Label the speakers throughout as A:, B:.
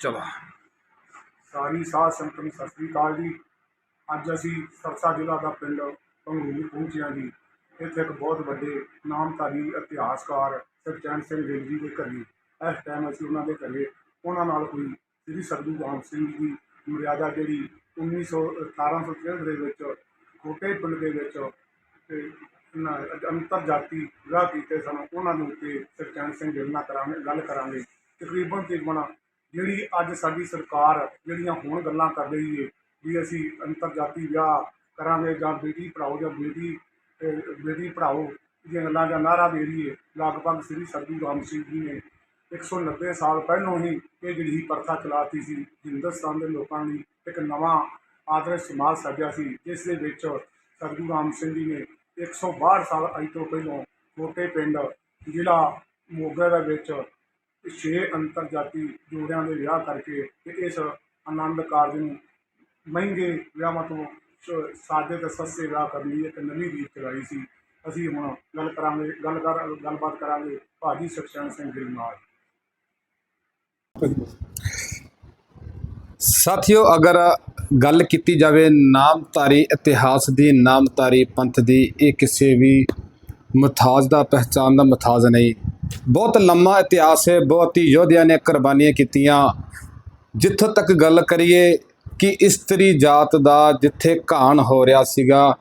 A: ਚਲੋ।
B: ਸਾਰੀ ਸਾਧ ਸੰਗਤ ਨੂੰ ਸਤਿ ਸ੍ਰੀ ਅਕਾਲ ਜੀ। ਅੱਜ ਅਸੀਂ ਸਰਸਾ ਜ਼ਿਲ੍ਹਾ ਦਾ ਪਿੰਡ ਪੰਗੂਰ ਪਹੁੰਚਿਆ ਜੀ। ਇੱਥੇ ਇੱਕ ਬਹੁਤ ਵੱਡੇ ਨਾਮਧਾਰੀ ਇਤਿਹਾਸਕਾਰ ਸਰਚੈਨ ਸਿੰਘ ਗਿੱਲ ਜੀ ਦੇ ਘਰੇ। ਇਸ ਟਾਈਮ ਅਸੀਂ ਉਹਨਾਂ ਦੇ ਘਰੇ ਉਹਨਾਂ ਨਾਲ ਕੋਈ ਸ੍ਰੀ ਸਰਦੂ ਰਾਮ ਸਿੰਘ ਜੀ ਦੀ ਮਰਿਆਦਾ ਜਿਹੜੀ 1900 1863 ਦੇ ਵਿੱਚ ਕੋਟੇ ਪਿੰਡ ਦੇ ਵਿੱਚ ਅੰਤਰ ਜਾਤੀ ਵਿਆਹ ਕੀਤੇ ਸਨ। ਉਹਨਾਂ ਦੇ ਉੱਤੇ ਸਰਚੈਨ ਸਿੰਘ ਗਿੱਲ ਨਾਲ ਕਰਾਂਗੇ, ਗੱਲ ਕਰਾਂਗੇ। ਤਕਰੀਬਨ ਤਕਰੀਬਨ ਜਿਹੜੀ ਅੱਜ ਸਾਡੀ ਸਰਕਾਰ ਜਿਹੜੀਆਂ ਹੁਣ ਗੱਲਾਂ ਕਰ ਰਹੀ ਏ, ਵੀ ਅਸੀਂ ਅੰਤਰ ਜਾਤੀ ਵਿਆਹ ਕਰਾਂਗੇ ਜਾਂ ਬੇਟੀ ਪੜ੍ਹਾਓ ਜਾਂ ਬੇਟੀ ਬੇਟੀ ਪੜ੍ਹਾਓ ਦੀਆਂ ਗੱਲਾਂ ਦਾ ਨਾਰਾ ਦੇ ਰਹੀ ਏ। ਲਗਭਗ ਸ੍ਰੀ ਸਰਦੂ ਰਾਮ ਸਿੰਘ ਜੀ ਨੇ 190 ਸਾਲ ਪਹਿਲਾਂ ਹੀ ਇਹ ਜਿਹੜੀ ਸੀ ਪ੍ਰਥਾ ਚਲਾਤੀ ਸੀ, ਹਿੰਦੁਸਤਾਨ ਦੇ ਲੋਕਾਂ ਲਈ ਇੱਕ ਨਵਾਂ ਆਦਰਸ਼ ਸਮਾਜ ਸਾਜਿਆ ਸੀ, ਜਿਸ ਦੇ ਵਿੱਚ ਸਰਦੂ ਰਾਮ ਸਿੰਘ ਜੀ ਨੇ 162 ਸਾਲ ਅੱਜ ਤੋਂ ਪਹਿਲਾਂ ਕੋਟੇ ਪਿੰਡ ਜ਼ਿਲ੍ਹਾ ਮੋਗਾ ਦੇ ਵਿੱਚ ਛੇ ਅੰਤਰ ਜਾਤੀ ਜੋੜਿਆਂ ਦੇ ਵਿਆਹ ਕਰਕੇ ਤੇ ਇਸ ਆਨੰਦ ਕਾਰਜ ਨੂੰ ਮਹਿੰਗੇ ਵਿਆਹਾਂ ਤੋਂ ਸ- ਸਾਦੇ ਤੇ ਸਸਤੇ ਵਿਆਹ ਕਰਨ ਲਈ ਇੱਕ ਨਵੀਂ ਰੀਤ ਚਲਾਈ ਸੀ। ਅਸੀਂ ਹੁਣ ਗੱਲ ਕਰਾਂਗੇ, ਗੱਲ ਕਰ, ਗੱਲਬਾਤ ਕਰਾਂਗੇ ਭਾਜੀ ਸੁਖਚੈਨ ਸਿੰਘ ਗਿੱਲ ਨਾਲ।
A: ਸਾਥੀਓ, ਅਗਰ ਗੱਲ ਕੀਤੀ ਜਾਵੇ ਨਾਮਧਾਰੀ ਇਤਿਹਾਸ ਦੀ, ਨਾਮਧਾਰੀ ਪੰਥ ਦੀ, ਇਹ ਕਿਸੇ ਵੀ ਮਥਾਜ ਦਾ ਪਹਿਚਾਨ ਦਾ ਮਥਾਜ ਨਹੀਂ। ਬਹੁਤ ਲੰਮਾ ਇਤਿਹਾਸ ਹੈ, ਬਹੁਤ ਹੀ ਯੋਧਿਆਂ ਨੇ ਕੁਰਬਾਨੀਆਂ ਕੀਤੀਆਂ। ਜਿੱਥੋਂ ਤੱਕ ਗੱਲ ਕਰੀਏ ਕਿ ਇਸਤਰੀ ਜਾਤ ਦਾ ਜਿੱਥੇ ਘਾਣ ਹੋ ਰਿਹਾ ਸੀਗਾ,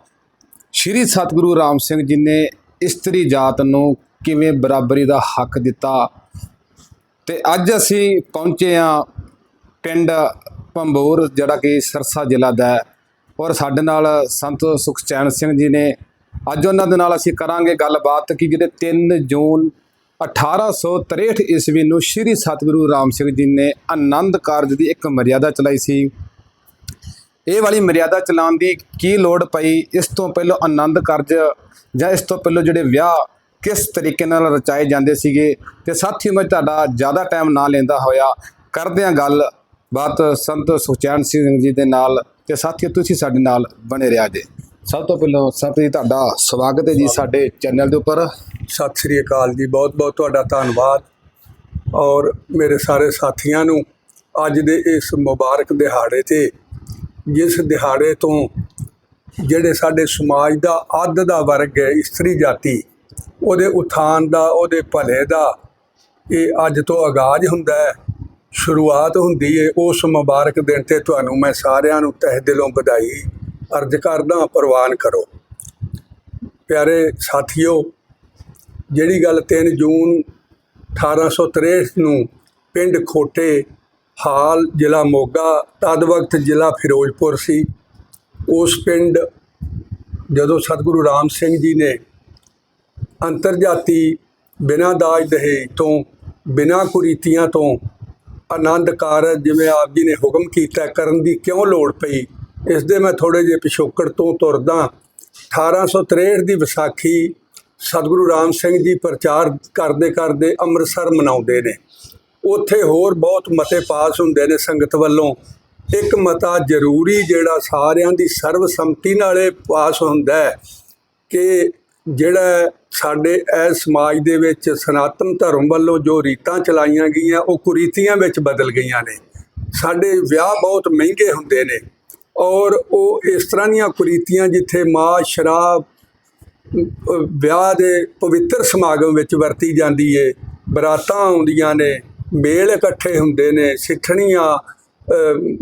A: ਸ਼੍ਰੀ ਸਤਿਗੁਰੂ ਰਾਮ ਸਿੰਘ ਜੀ ਨੇ ਇਸਤਰੀ ਜਾਤ ਨੂੰ ਕਿਵੇਂ ਬਰਾਬਰੀ ਦਾ ਹੱਕ ਦਿੱਤਾ? ਤੇ ਅੱਜ ਅਸੀਂ ਪਹੁੰਚੇ ਹਾਂ ਪਿੰਡ ਪੰਬੂਰ ਜਿਹੜਾ ਕਿ ਸਰਸਾ ਜ਼ਿਲ੍ਹਾ ਦਾ ਹੈ। ਔਰ ਸਾਡੇ ਨਾਲ ਸੰਤ ਸੁਖਚੈਨ ਸਿੰਘ ਜੀ ਨੇ ਅੱਜ ਉਹਨਾਂ ਦੇ ਨਾਲ ਅਸੀਂ ਕਰਾਂਗੇ ਗੱਲਬਾਤ ਕਿ ਜਿਹੜੇ 3 ਜੂਨ 1863 ਈਸਵੀ ਨੂੰ ਸ੍ਰੀ ਸਤਿਗੁਰੂ ਰਾਮ ਸਿੰਘ ਜੀ ਨੇ ਆਨੰਦ ਕਾਰਜ ਦੀ ਇੱਕ ਮਰਿਆਦਾ ਚਲਾਈ ਸੀ। ਇਹ ਵਾਲੀ ਮਰਿਆਦਾ ਚਲਾਉਣ ਦੀ ਕੀ ਲੋੜ ਪਈ? ਇਸ ਤੋਂ ਪਹਿਲਾਂ ਆਨੰਦ ਕਾਰਜ ਜਾਂ ਇਸ ਤੋਂ ਪਹਿਲਾਂ ਜਿਹੜੇ ਵਿਆਹ ਕਿਸ ਤਰੀਕੇ ਨਾਲ ਰਚਾਏ ਜਾਂਦੇ ਸੀਗੇ? ਤੇ ਸਾਥੀ ਮੈਂ ਤੁਹਾਡਾ ਜ਼ਿਆਦਾ ਟਾਈਮ ਨਾ ਲੈਂਦਾ ਹੋਇਆ, ਕਰਦੇ ਹਾਂ ਗੱਲ। ਬਾਤ ਸੰਤ ਸੁਖਚੈਨ ਸਿੰਘ ਜੀ ਦੇ ਨਾਲ ਤੇ ਸਾਥੀਓ, ਤੁਸੀਂ ਸਾਡੇ ਨਾਲ ਬਣੇ ਰਿਹਾ ਜੇ। ਸਭ ਤੋਂ ਪਹਿਲਾਂ ਸਭ ਜੀ, ਤੁਹਾਡਾ ਸਵਾਗਤ ਹੈ ਜੀ ਸਾਡੇ ਚੈਨਲ ਦੇ ਉੱਪਰ।
C: ਸਤਿ ਸ੍ਰੀ ਅਕਾਲ ਜੀ, ਬਹੁਤ ਬਹੁਤ ਤੁਹਾਡਾ ਧੰਨਵਾਦ। ਔਰ ਮੇਰੇ ਸਾਰੇ ਸਾਥੀਆਂ ਨੂੰ ਅੱਜ ਦੇ ਇਸ ਮੁਬਾਰਕ ਦਿਹਾੜੇ ਤੇ, ਜਿਸ ਦਿਹਾੜੇ ਤੋਂ ਜਿਹੜੇ ਸਾਡੇ ਸਮਾਜ ਦਾ ਅੱਧ ਦਾ ਵਰਗ ਹੈ, ਇਸਤਰੀ ਜਾਤੀ, ਉਹਦੇ ਉਥਾਨ ਦਾ, ਉਹਦੇ ਭਲੇ ਦਾ, ਇਹ ਅੱਜ ਤੋਂ ਆਗਾਜ਼ ਹੁੰਦਾ ਹੈ, ਸ਼ੁਰੂਆਤ ਹੁੰਦੀ ਹੈ। ਉਸ ਮੁਬਾਰਕ ਦਿਨ ਤੇ ਤੁਹਾਨੂੰ ਮੈਂ ਸਾਰਿਆਂ ਨੂੰ ਤਹਿ ਦਿਲੋਂ ਵਧਾਈ ਅਰਜ਼ ਕਰਦਾ ਪ੍ਰਵਾਨ ਕਰੋ। ਪਿਆਰੇ ਸਾਥੀਓ, ਜਿਹੜੀ ਗੱਲ 3 ਜੂਨ 1863 ਨੂੰ ਪਿੰਡ ਖੋਟੇ ਹਾਲ ਜ਼ਿਲ੍ਹਾ ਮੋਗਾ, ਤਦ ਵਕਤ ਜ਼ਿਲ੍ਹਾ ਫਿਰੋਜ਼ਪੁਰ ਸੀ, ਉਸ ਪਿੰਡ ਜਦੋਂ ਸਤਿਗੁਰੂ ਰਾਮ ਸਿੰਘ ਜੀ ਨੇ ਅੰਤਰਜਾਤੀ ਬਿਨਾਂ ਦਾਜ ਦਹੇਜ ਤੋਂ, ਬਿਨਾਂ ਕੁਰੀਤੀਆਂ ਤੋਂ ਆਨੰਦ ਕਾਰਜ ਜਿਵੇਂ ਆਪ ਜੀ ਨੇ ਹੁਕਮ ਕੀਤਾ, ਕਰਨ ਦੀ ਕਿਉਂ ਲੋੜ ਪਈ? ਇਸ ਦੇ ਮੈਂ ਥੋੜੇ ਜਿਹੇ ਪਿਛੋਕੜ ਤੋਂ ਤੁਰਦਾ 1863 ਦੀ ਵਿਸਾਖੀ ਸਤਿਗੁਰੂ ਰਾਮ ਸਿੰਘ ਜੀ ਪ੍ਰਚਾਰ ਕਰਦੇ ਕਰਦੇ ਅੰਮ੍ਰਿਤਸਰ ਮਨਾਉਂਦੇ ਨੇ। ਉੱਥੇ ਹੋਰ ਬਹੁਤ ਮਤੇ ਪਾਸ ਹੁੰਦੇ ਨੇ ਸੰਗਤ ਵੱਲੋਂ। ਇੱਕ ਮਤਾ ਜ਼ਰੂਰੀ ਜਿਹੜਾ ਸਾਰਿਆਂ ਦੀ ਸਰਬਸੰਮਤੀ ਨਾਲ ਇਹ ਪਾਸ ਹੁੰਦਾ ਹੈ ਕਿ ਜਿਹੜਾ ਸਾਡੇ ਇਹ ਸਮਾਜ ਦੇ ਵਿੱਚ ਸਨਾਤਨ ਧਰਮ ਵੱਲੋਂ ਜੋ ਰੀਤਾਂ ਚਲਾਈਆਂ ਗਈਆਂ, ਉਹ ਕੁਰੀਤੀਆਂ ਵਿੱਚ ਬਦਲ ਗਈਆਂ ਨੇ। ਸਾਡੇ ਵਿਆਹ ਬਹੁਤ ਮਹਿੰਗੇ ਹੁੰਦੇ ਨੇ। ਔਰ ਉਹ ਇਸ ਤਰ੍ਹਾਂ ਦੀਆਂ ਕੁਰੀਤੀਆਂ ਜਿੱਥੇ ਮਾਂ ਸ਼ਰਾਬ ਵਿਆਹ ਦੇ ਪਵਿੱਤਰ ਸਮਾਗਮ ਵਿੱਚ ਵਰਤੀ ਜਾਂਦੀ ਏ, ਬਰਾਤਾਂ ਆਉਂਦੀਆਂ ਨੇ, ਮੇਲ ਇਕੱਠੇ ਹੁੰਦੇ ਨੇ, ਸਿੱਠਣੀਆਂ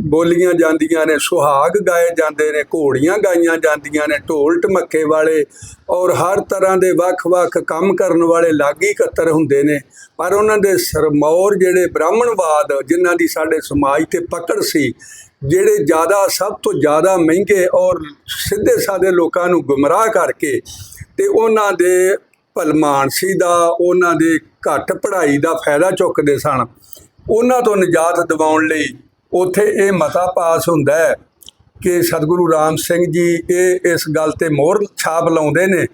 C: ਬੋਲੀਆਂ ਜਾਂਦੀਆਂ ਨੇ, ਸੁਹਾਗ ਗਾਏ ਜਾਂਦੇ ਨੇ, ਘੋੜੀਆਂ ਗਾਈਆਂ ਜਾਂਦੀਆਂ ਨੇ, ਢੋਲ ਢਮੱਕੇ ਵਾਲੇ ਔਰ ਹਰ ਤਰ੍ਹਾਂ ਦੇ ਵੱਖ-ਵੱਖ ਕੰਮ ਕਰਨ ਵਾਲੇ ਲਾਗੀ ਇਕੱਤਰ ਹੁੰਦੇ ਨੇ। ਪਰ ਉਹਨਾਂ ਦੇ ਸਰਮੌਰ ਜਿਹੜੇ ਬ੍ਰਾਹਮਣਵਾਦ, ਜਿਨ੍ਹਾਂ ਦੀ ਸਾਡੇ ਸਮਾਜ ਤੇ ਪਕੜ ਸੀ ਜਿਹੜੇ ਜ਼ਿਆਦਾ, ਸਭ ਤੋਂ ਜ਼ਿਆਦਾ ਮਹਿੰਗੇ ਔਰ ਸਿੱਧੇ ਸਾਦੇ ਲੋਕਾਂ ਨੂੰ ਗੁੰਮਰਾਹ ਕਰਕੇ ਤੇ ਉਹਨਾਂ ਦੇ ਭਲਮਾਨਸੀ ਦਾ, ਉਹਨਾਂ ਦੇ ਘੱਟ ਪੜ੍ਹਾਈ ਦਾ ਫਾਇਦਾ ਚੁੱਕਦੇ ਸਨ, ਉਹਨਾਂ ਤੋਂ ਨਿਜਾਤ ਦਿਵਾਉਣ ਲਈ ਉੱਥੇ ਇਹ ਮਤਾ ਪਾਸ ਹੁੰਦਾ ਹੈ ਕਿ ਸਤਿਗੁਰੂ ਰਾਮ ਸਿੰਘ ਜੀ ਇਹ ਇਸ ਗੱਲ ਤੇ ਮੋਹਰ ਛਾਪ ਲਾਉਂਦੇ ਨੇ,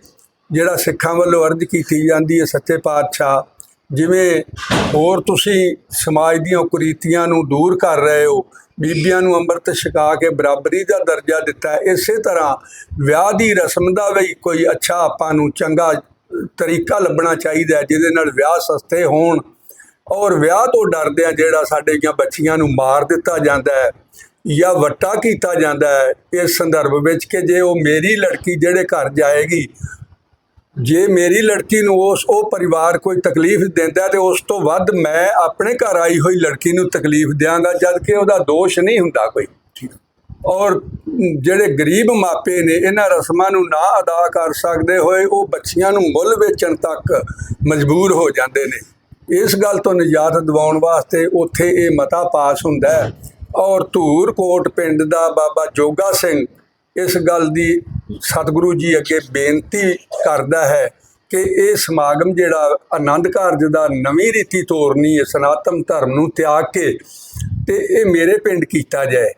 C: ਜਿਹੜਾ ਸਿੱਖਾਂ ਵੱਲੋਂ ਅਰਜ਼ ਕੀਤੀ ਜਾਂਦੀ ਹੈ ਸੱਚੇ ਪਾਤਸ਼ਾਹ, ਜਿਵੇਂ ਹੋਰ ਤੁਸੀਂ ਸਮਾਜ ਦੀਆਂ ਕੁਰੀਤੀਆਂ ਨੂੰ ਦੂਰ ਕਰ ਰਹੇ ਹੋ ਬੀਬੀਆਂ ਨੂੰ ਅੰਮ੍ਰਿਤ ਛਕਾ ਕੇ ਬਰਾਬਰੀ ਦਾ ਦਰਜਾ ਦਿੱਤਾ ਇਸੇ ਤਰ੍ਹਾਂ ਵਿਆਹ ਦੀ ਰਸਮ ਦਾ ਵੀ ਕੋਈ ਅੱਛਾ ਆਪਾਂ ਨੂੰ ਚੰਗਾ ਤਰੀਕਾ ਲੱਭਣਾ ਚਾਹੀਦਾ ਹੈ, ਜਿਹਦੇ ਨਾਲ ਵਿਆਹ ਸਸਤੇ ਹੋਣ। ਔਰ ਵਿਆਹ ਤੋਂ ਡਰਦਿਆਂ ਜਿਹੜਾ ਸਾਡੇ ਦੀਆਂ ਬੱਚੀਆਂ ਨੂੰ ਮਾਰ ਦਿੱਤਾ ਜਾਂਦਾ ਹੈ ਜਾਂ ਵੱਟਾ ਕੀਤਾ ਜਾਂਦਾ ਹੈ, ਇਸ ਸੰਦਰਭ ਵਿੱਚ ਕਿ ਜੇ ਉਹ ਮੇਰੀ ਲੜਕੀ ਜਿਹੜੇ ਘਰ ਜਾਏਗੀ ਜੇ ਮੇਰੀ ਲੜਕੀ ਨੂੰ ਉਸ ਉਹ ਪਰਿਵਾਰ ਕੋਈ ਤਕਲੀਫ ਦਿੰਦਾ ਤੇ ਉਸ ਤੋਂ ਵੱਧ ਮੈਂ ਆਪਣੇ ਘਰ ਆਈ ਹੋਈ ਲੜਕੀ ਨੂੰ ਤਕਲੀਫ ਦਿਆਂਗਾ ਜਦ ਕਿ ਉਹਦਾ ਦੋਸ਼ ਨਹੀਂ ਹੁੰਦਾ ਕੋਈ। ਔਰ ਜਿਹੜੇ ਗਰੀਬ ਮਾਪੇ ਨੇ ਇਹਨਾਂ ਰਸਮਾਂ ਨੂੰ ਨਾ ਅਦਾ ਕਰ ਸਕਦੇ ਹੋਏ ਉਹ ਬੱਚੀਆਂ ਨੂੰ ਮੁੱਲ ਵੇਚਣ ਤੱਕ ਮਜਬੂਰ ਹੋ ਜਾਂਦੇ ਨੇ। ਇਸ ਗੱਲ ਤੋਂ ਨਿਜਾਤ ਦਿਵਾਉਣ ਵਾਸਤੇ ਉੱਥੇ ਇਹ ਮਤਾ ਪਾਸ ਹੁੰਦਾ ਹੈ। ਔਰ ਧੂਰਕੋਟ ਪਿੰਡ ਦਾ ਬਾਬਾ ਜੋਗਾ ਸਿੰਘ ਇਸ ਗੱਲ ਦੀ ਸਤਿਗੁਰੂ ਜੀ ਅੱਗੇ ਬੇਨਤੀ ਕਰਦਾ ਹੈ ਕਿ ਇਹ ਸਮਾਗਮ ਜਿਹੜਾ ਆਨੰਦ ਕਾਰਜ ਦਾ ਨਵੀਂ ਰੀਤੀ ਤੋਰਨੀ ਹੈ ਸਨਾਤਨ ਧਰਮ ਨੂੰ ਤਿਆਗ ਕੇ ਤੇ ਇਹ ਮੇਰੇ ਪਿੰਡ ਕੀਤਾ ਜਾਏ।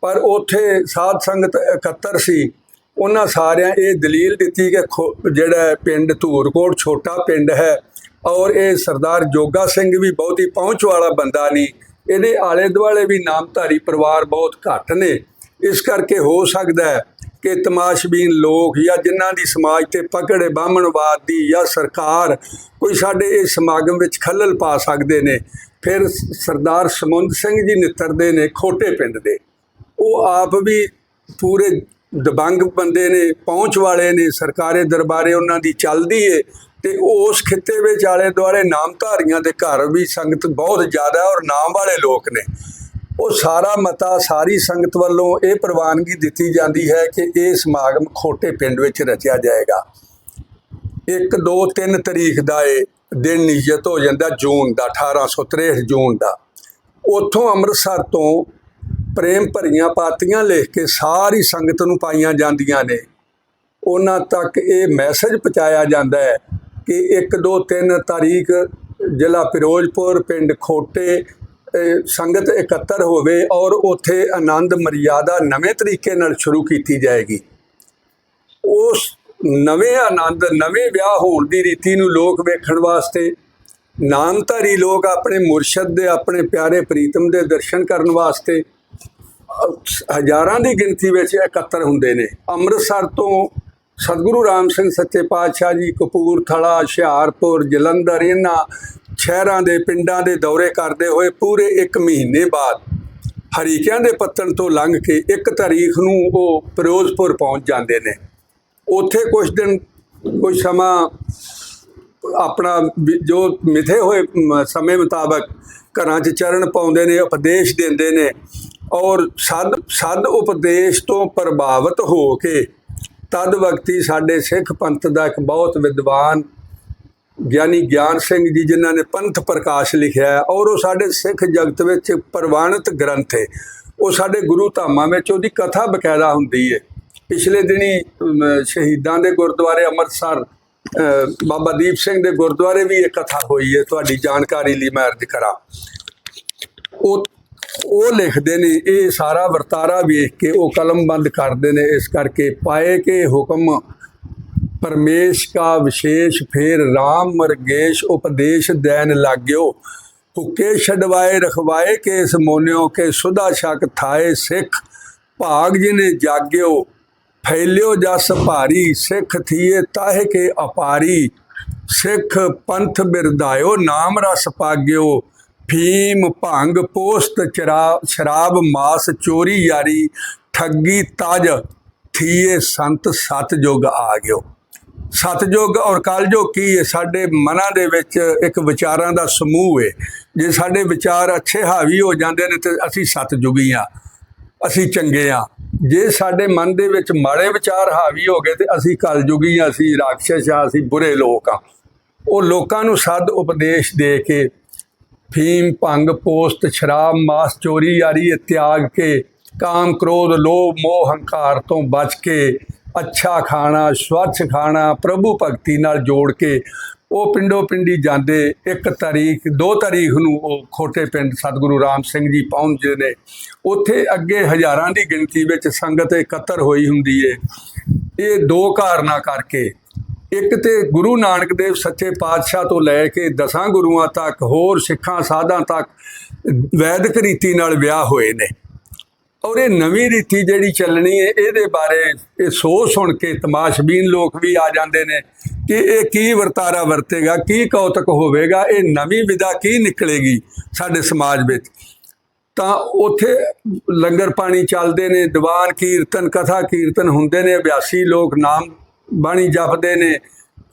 C: ਪਰ ਉੱਥੇ ਸਾਧ ਸੰਗਤ ਇਕੱਤਰ ਸੀ, ਉਹਨਾਂ ਸਾਰਿਆਂ ਇਹ ਦਲੀਲ ਦਿੱਤੀ ਕਿ ਖੋ- ਜਿਹੜਾ ਪਿੰਡ ਧੂਰਕੋਟ ਛੋਟਾ ਪਿੰਡ ਹੈ ਔਰ ਇਹ ਸਰਦਾਰ ਜੋਗਾ ਸਿੰਘ ਵੀ ਬਹੁਤੀ ਪਹੁੰਚ ਵਾਲਾ ਬੰਦਾ ਨਹੀਂ, ਇਹਦੇ ਆਲੇ ਦੁਆਲੇ ਵੀ ਨਾਮਧਾਰੀ ਪਰਿਵਾਰ ਬਹੁਤ ਘੱਟ ਨੇ। ਇਸ ਕਰਕੇ ਹੋ ਸਕਦਾ ਹੈ ਕਿ ਤਮਾਸ਼ਬੀਨ ਲੋਕ ਜਾਂ ਜਿਨ੍ਹਾਂ ਦੀ ਸਮਾਜ ਤੇ ਪਕੜ ਹੈ ਬਾਹਮਣਵਾਦ ਦੀ ਜਾਂ ਸਰਕਾਰ ਕੋਈ ਸਾਡੇ ਇਸ ਸਮਾਗਮ ਵਿੱਚ ਖੱਲਲ ਪਾ ਸਕਦੇ ਨੇ, ਫਿਰ ਸਰਦਾਰ ਸਮੁੰਦ ਸਿੰਘ ਜੀ ਨਿੱਤਰਦੇ ਨੇ ਖੋਟੇ ਪਿੰਡ ਦੇ। ਉਹ ਆਪ ਵੀ ਪੂਰੇ ਦਬੰਗ ਬੰਦੇ ਨੇ, ਪਹੁੰਚ ਵਾਲੇ ਨੇ, ਸਰਕਾਰੀ ਦਰਬਾਰੇ ਉਹਨਾਂ ਦੀ ਚੱਲਦੀ ਏ ਤੇ ਉਸ ਖਿੱਤੇ ਵਿੱਚ ਆਲੇ ਦੁਆਲੇ ਨਾਮਧਾਰੀਆਂ ਦੇ ਘਰ ਵੀ ਸੰਗਤ ਬਹੁਤ ਜ਼ਿਆਦਾ ਔਰ ਨਾਮ ਵਾਲੇ ਲੋਕ ਨੇ। ਉਹ ਸਾਰਾ ਮਤਾ ਸਾਰੀ ਸੰਗਤ ਵੱਲੋਂ ਇਹ ਪ੍ਰਵਾਨਗੀ ਦਿੱਤੀ ਜਾਂਦੀ ਹੈ ਕਿ ਇਹ ਸਮਾਗਮ ਖੋਟੇ ਪਿੰਡ ਵਿੱਚ ਰਚਿਆ ਜਾਏਗਾ। 1 2 3 ਤਰੀਕ ਦਾ ਇਹ ਦਿਨ ਨਿਯਤ ਹੋ ਜਾਂਦਾ, ਜੂਨ ਦਾ 1863 ਜੂਨ ਦਾ। ਉੱਥੋਂ ਅੰਮ੍ਰਿਤਸਰ ਤੋਂ ਪ੍ਰੇਮ ਭਰੀਆਂ ਪਾਤੀਆਂ ਲਿਖ ਕੇ ਸਾਰੀ ਸੰਗਤ ਨੂੰ ਪਾਈਆਂ ਜਾਂਦੀਆਂ ਨੇ। ਉਹਨਾਂ ਤੱਕ ਇਹ ਮੈਸੇਜ ਪਹੁੰਚਾਇਆ ਜਾਂਦਾ ਹੈ ਕਿ 1 2 3 ਤਾਰੀਖ ਜ਼ਿਲ੍ਹਾ ਫਿਰੋਜ਼ਪੁਰ, ਪਿੰਡ ਖੋਟੇ ਸੰਗਤ ਇਕੱਤਰ ਹੋਵੇ ਔਰ ਉੱਥੇ ਆਨੰਦ ਮਰਿਆਦਾ ਨਵੇਂ ਤਰੀਕੇ ਨਾਲ ਸ਼ੁਰੂ ਕੀਤੀ ਜਾਏਗੀ। ਉਸ ਨਵੇਂ ਆਨੰਦ, ਨਵੇਂ ਵਿਆਹ ਹੋਣ ਦੀ ਰੀਤੀ ਨੂੰ ਲੋਕ ਵੇਖਣ ਵਾਸਤੇ ਨਾਮਧਾਰੀ ਲੋਕ ਆਪਣੇ ਮੁਰਸ਼ਦ ਦੇ, ਆਪਣੇ ਪਿਆਰੇ ਪ੍ਰੀਤਮ ਦੇ ਦਰਸ਼ਨ ਕਰਨ ਵਾਸਤੇ ਹਜ਼ਾਰਾਂ ਦੀ ਗਿਣਤੀ ਵਿੱਚ ਇਕੱਤਰ ਹੁੰਦੇ ਨੇ। ਅੰਮ੍ਰਿਤਸਰ ਤੋਂ ਸਤਿਗੁਰੂ ਰਾਮ ਸਿੰਘ ਸੱਚੇ ਪਾਤਸ਼ਾਹ ਜੀ, ਕਪੂਰਥਲਾ, ਹੁਸ਼ਿਆਰਪੁਰ, ਜਲੰਧਰ, ਇਹਨਾਂ ਸ਼ਹਿਰਾਂ ਦੇ, ਪਿੰਡਾਂ ਦੇ ਦੌਰੇ ਕਰਦੇ ਹੋਏ ਪੂਰੇ 1 ਮਹੀਨੇ ਬਾਅਦ ਹਰੀਕਿਆਂ ਦੇ ਪੱਤਣ ਤੋਂ ਲੰਘ ਕੇ 1 ਤਾਰੀਖ ਨੂੰ ਉਹ ਫਿਰੋਜ਼ਪੁਰ ਪਹੁੰਚ ਜਾਂਦੇ ਨੇ। ਉੱਥੇ ਕੁਝ ਦਿਨ ਕੁਝ ਸਮਾਂ ਆਪਣਾ ਜੋ ਮਿਥੇ ਹੋਏ ਸਮੇਂ ਮੁਤਾਬਕ ਘਰਾਂ 'ਚ ਚਰਨ ਪਾਉਂਦੇ ਨੇ, ਉਪਦੇਸ਼ ਦਿੰਦੇ ਨੇ ਔਰ ਸਦ ਸਦ ਉਪਦੇਸ਼ ਤੋਂ ਪ੍ਰਭਾਵਿਤ ਹੋ ਕੇ ਤਦ ਵਕਤੀ ਸਾਡੇ ਸਿੱਖ ਪੰਥ ਦਾ ਇੱਕ ਬਹੁਤ ਵਿਦਵਾਨ ਗਿਆਨੀ ਗਿਆਨ ਸਿੰਘ ਜੀ ਜਿਨ੍ਹਾਂ ਨੇ ਪੰਥ ਪ੍ਰਕਾਸ਼ ਲਿਖਿਆ ਹੈ ਔਰ ਉਹ ਸਾਡੇ ਸਿੱਖ ਜਗਤ ਵਿੱਚ ਪ੍ਰਵਾਨਿਤ ਗ੍ਰੰਥ ਹੈ। ਉਹ ਸਾਡੇ ਗੁਰੂ ਧਾਮਾਂ ਵਿੱਚ ਉਹਦੀ ਕਥਾ ਬਕਾਇਦਾ ਹੁੰਦੀ ਹੈ। ਪਿਛਲੇ ਦਿਨੀ ਸ਼ਹੀਦਾਂ ਦੇ ਗੁਰਦੁਆਰੇ ਅੰਮ੍ਰਿਤਸਰ ਬਾਬਾ ਦੀਪ ਸਿੰਘ ਦੇ ਗੁਰਦੁਆਰੇ ਵੀ ਇਹ ਕਥਾ ਹੋਈ ਹੈ। ਤੁਹਾਡੀ ਜਾਣਕਾਰੀ ਲਈ ਮੈਂ ਅਰਜ਼ ਕਰਾਂ। ਉਹ ਉਹ ਲਿਖਦੇ ਨੇ, ਇਹ ਸਾਰਾ ਵਰਤਾਰਾ ਵੇਖ ਕੇ ਉਹ ਕਲਮਬੰਦ ਕਰਦੇ ਨੇ। ਇਸ ਕਰਕੇ ਪਾਏ ਕੇ ਹੁਕਮ ਪਰਮੇਸ਼ ਕਾ ਵਿਸ਼ੇਸ਼ ਫੇਰ RAM ਮਰਗੇਸ਼ ਉਪਦੇਸ਼ ਦੇਨ ਲਾਗਿਓ। ਹੁਕੇ ਛਡਵਾਏ ਰਖਵਾਏ ਕੇਸ ਇਸ ਮੋਨਿਓ, ਕੇ ਸੁਦਾ ਛਕ ਥਾਏ ਸਿੱਖ। ਭਾਗ ਜਿਨੇ ਜਾਗਿਓ, ਫੈਲਿਓ ਜਸ ਭਾਰੀ। ਸਿੱਖ ਥੀਏ ਤਾਹੇ ਕੇ ਅਪਾਰੀ। ਸਿੱਖ ਪੰਥ ਬਿਰਦਾਇਓ ਨਾਮ ਰਸ ਪਾਗਿਓ। ਫੀਮ ਭੰਗ ਪੋਸਤ ਚਰਾ, ਸ਼ਰਾਬ ਮਾਸ ਚੋਰੀ ਯਾਰੀ। ਠੱਗੀ ਤਜ, ਥੀਏ ਸੰਤ ਸਤਜੁਗ ਆ ਗਿਓ ਸਤਜੁਗ ਔਰ ਕਲਯੁਗ ਕੀ ਹੈ? ਸਾਡੇ ਮਨਾਂ ਦੇ ਵਿੱਚ ਇੱਕ ਵਿਚਾਰਾਂ ਦਾ ਸਮੂਹ ਹੈ। ਜੇ ਸਾਡੇ ਵਿਚਾਰ ਅੱਛੇ ਹਾਵੀ ਹੋ ਜਾਂਦੇ ਨੇ ਤੇ ਅਸੀਂ ਸਤਜੁਗੀ ਆ ਅਸੀਂ ਚੰਗੇ ਆ ਜੇ ਸਾਡੇ ਮਨ ਦੇ ਵਿੱਚ ਮਾੜੇ ਵਿਚਾਰ ਹਾਵੀ ਹੋ ਗਏ ਤੇ ਅਸੀਂ ਕਲਯੁਗੀ ਆ ਅਸੀਂ ਰਾਖਸ਼ ਆ ਅਸੀਂ ਬੁਰੇ ਲੋਕ ਆ ਉਹ ਲੋਕਾਂ ਨੂੰ ਸਦ ਉਪਦੇਸ਼ ਦੇ ਕੇ ਫੀਮ, ਭੰਗ, ਪੋਸਤ, ਸ਼ਰਾਬ, ਮਾਸ, ਚੋਰੀ, ਯਾਰੀ, ਇਹ ਤਿਆਗ ਕੇ, ਕਾਮ, ਕ੍ਰੋਧ, ਲੋਭ, ਮੋਹ, ਹੰਕਾਰ ਤੋਂ ਬਚ ਕੇ ਅੱਛਾ ਖਾਣਾ, ਸਵੱਛ ਖਾਣਾ, ਪ੍ਰਭੂ ਭਗਤੀ ਨਾਲ ਜੋੜ ਕੇ ਉਹ ਪਿੰਡੋ ਪਿੰਡੀ ਜਾਂਦੇ, ਇੱਕ ਤਾਰੀਖ, ਦੋ ਤਾਰੀਖ ਨੂੰ ਉਹ ਖੋਟੇ ਪਿੰਡ ਸਤਿਗੁਰੂ ਰਾਮ ਸਿੰਘ ਜੀ ਪਹੁੰਚਦੇ ਨੇ। ਉੱਥੇ ਅੱਗੇ ਹਜ਼ਾਰਾਂ ਦੀ ਗਿਣਤੀ ਵਿੱਚ ਸੰਗਤ ਇਕੱਤਰ ਹੋਈ ਹੁੰਦੀ ਏ। ਇਹ ਦੋ ਕਾਰਨਾਂ ਕਰਕੇ। ਇੱਕ ਤੇ ਗੁਰੂ ਨਾਨਕ ਦੇਵ ਸੱਚੇ ਪਾਤਸ਼ਾਹ ਤੋਂ ਲੈ ਕੇ ਦਸਾਂ ਗੁਰੂਆਂ ਤੱਕ, ਹੋਰ ਸਿੱਖਾਂ, ਸਾਧਾਂ ਤੱਕ ਵੈਦਿਕ ਰੀਤੀ ਨਾਲ ਵਿਆਹ ਹੋਏ ਨੇ। ਔਰ ਇਹ ਨਵੀਂ ਰੀਤੀ ਜਿਹੜੀ ਚੱਲਣੀ ਹੈ, ਇਹਦੇ ਬਾਰੇ ਇਹ ਸੋਚ ਸੁਣ ਕੇ ਤਮਾਸ਼ਬੀਨ ਲੋਕ ਵੀ ਆ ਜਾਂਦੇ ਨੇ ਕਿ ਇਹ ਕੀ ਵਰਤਾਰਾ ਵਰਤੇਗਾ, ਕੀ ਕੌਤਕ ਹੋਵੇਗਾ, ਇਹ ਨਵੀਂ ਵਿਦਾ ਕੀ ਨਿਕਲੇਗੀ ਸਾਡੇ ਸਮਾਜ ਵਿੱਚ। ਤਾਂ ਉੱਥੇ ਲੰਗਰ ਪਾਣੀ ਚੱਲਦੇ ਨੇ, ਦੀਵਾਨ ਕੀਰਤਨ, ਕਥਾ ਕੀਰਤਨ ਹੁੰਦੇ ਨੇ, ਅਭਿਆਸੀ ਲੋਕ ਨਾਮ ਬਾਣੀ ਜਪਦੇ ਨੇ।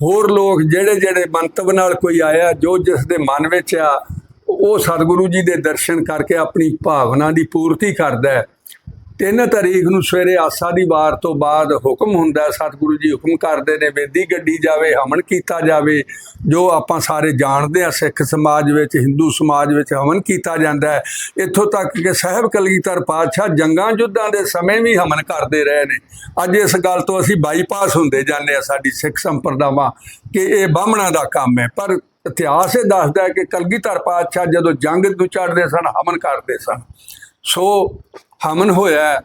C: ਹੋਰ ਲੋਕ ਜਿਹੜੇ ਜਿਹੜੇ ਮੰਤਵ ਨਾਲ ਕੋਈ ਆਇਆ, ਜੋ ਜਿਸ ਦੇ ਮਨ ਵਿੱਚ ਆ, ਉਹ ਸਤਿਗੁਰੂ ਜੀ ਦੇ ਦਰਸ਼ਨ ਕਰਕੇ ਆਪਣੀ ਭਾਵਨਾ ਦੀ ਪੂਰਤੀ ਕਰਦਾ ਹੈ। ਤਿੰਨ ਤਾਰੀਖ ਨੂੰ ਸਵੇਰੇ ਆਸਾ ਦੀ ਵਾਰ ਤੋਂ ਬਾਅਦ ਹੁਕਮ ਹੁੰਦਾ ਸਤਿਗੁਰੂ ਜੀ ਹੁਕਮ ਕਰਦੇ ਨੇ ਬੇਦੀ ਗੱਡੀ ਜਾਵੇ ਹਮਨ ਕੀਤਾ ਜਾਵੇ, ਜੋ ਆਪਾਂ ਸਾਰੇ ਜਾਣਦੇ ਆ ਸਿੱਖ ਸਮਾਜ ਵਿੱਚ, ਹਿੰਦੂ ਸਮਾਜ ਵਿੱਚ ਹਮਨ ਕੀਤਾ ਜਾਂਦਾ ਹੈ, ਇੱਥੋਂ ਤੱਕ ਕਿ ਸਾਹਿਬ ਕਲਗੀਧਰ ਪਾਤਸ਼ਾਹ ਜੰਗਾਂ ਯੁੱਧਾਂ ਦੇ ਸਮੇਂ ਵੀ ਹਮਨ ਕਰਦੇ ਰਹੇ ਨੇ। ਅੱਜ ਇਸ ਗੱਲ ਤੋਂ ਅਸੀਂ ਬਾਈਪਾਸ ਹੁੰਦੇ ਜਾਂਦੇ ਆ ਸਾਡੀ ਸਿੱਖ ਸੰਪਰਦਾਵਾਂ ਕਿ ਇਹ ਬਾਹਮਣਾ ਦਾ ਕੰਮ ਹੈ। ਪਰ ਇਤਿਹਾਸ ਇਹ ਦੱਸਦਾ ਹੈ ਕਿ ਕਲਗੀਧਰ ਪਾਤਸ਼ਾਹ ਜਦੋਂ ਜੰਗ ਨੂੰ ਚੜ੍ਹਦੇ ਸਨ ਹਮਨ ਕਰਦੇ ਸਨ। ਸੋ ਹਮਨ ਹੋਇਆ